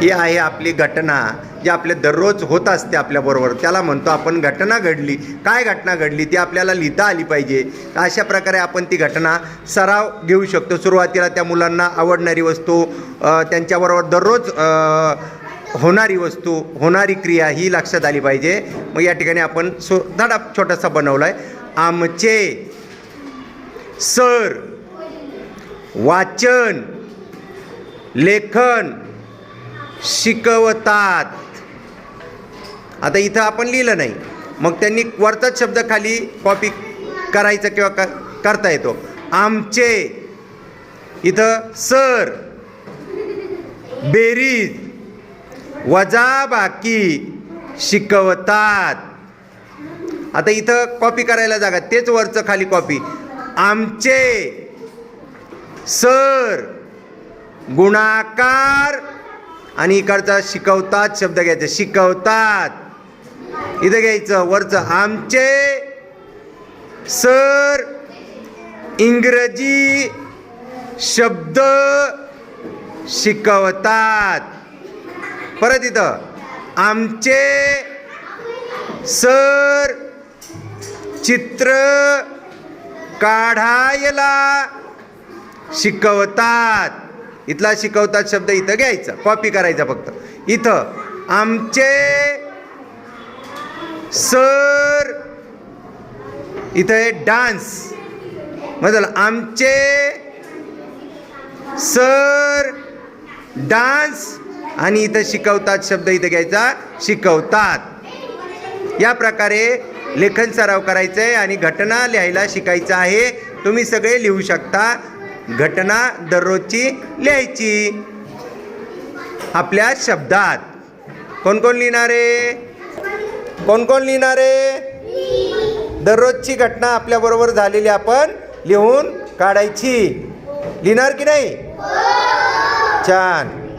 ही आहे आपली घटना जी आपल्या दररोज होत असते आपल्याबरोबर त्याला म्हणतो आपण घटना घडली. काय घटना घडली? ती आपल्याला लिहिता आली पाहिजे. अशा प्रकारे आपण ती घटना सराव घेऊ शकतो. सुरुवातीला त्या मुलांना आवडणारी वस्तू त्यांच्याबरोबर दररोज होणारी वस्तू होणारी क्रिया ही लक्षात आली पाहिजे. मग या ठिकाणी आपण सो धडा छोटासा बनवला आहे आमचे सर वाचन लेखन शिकवतात. आता इथं आपण लिहिलं नाही. मग त्यांनी वरचाच शब्द खाली कॉपी करायचं किंवा क करता येतो. आमचे. इथं सर. बेरीज. वजाबाकी. शिकवतात. आता इथं कॉपी करायला जागा. तेच वरचं खाली कॉपी आमचे. सर. गुणाकार. आणि इकडचा शिकवतात शब्द घ्यायचा. शिकवतात. इथं घ्यायचं वरचं. आमचे सर इंग्रजी शब्द शिकवतात. परत इथं. आमचे सर चित्र काढायला शिकवतात. इथला शिकवतात शब्द इथं घ्यायचा कॉपी करायचा फक्त. इथं आमचे सर इथं आहे डान्स म्हणजे आमचे सर डान्स आणि इथं शिकवतात शब्द इथं घ्यायचा शिकवतात. या प्रकारे लेखन सराव करायचं आहे आणि घटना लिहायला शिकायचं आहे. तुम्ही सगळे लिहू शकता. घटना दररोजची लिहायची. आपल्या शब्दात. कोण कोण लिहिणारे कोण कोण लिहिणारे दररोजची घटना आपल्याबरोबर झालेली आपण लिहून काढायची. लिहिणार की नाही? छान.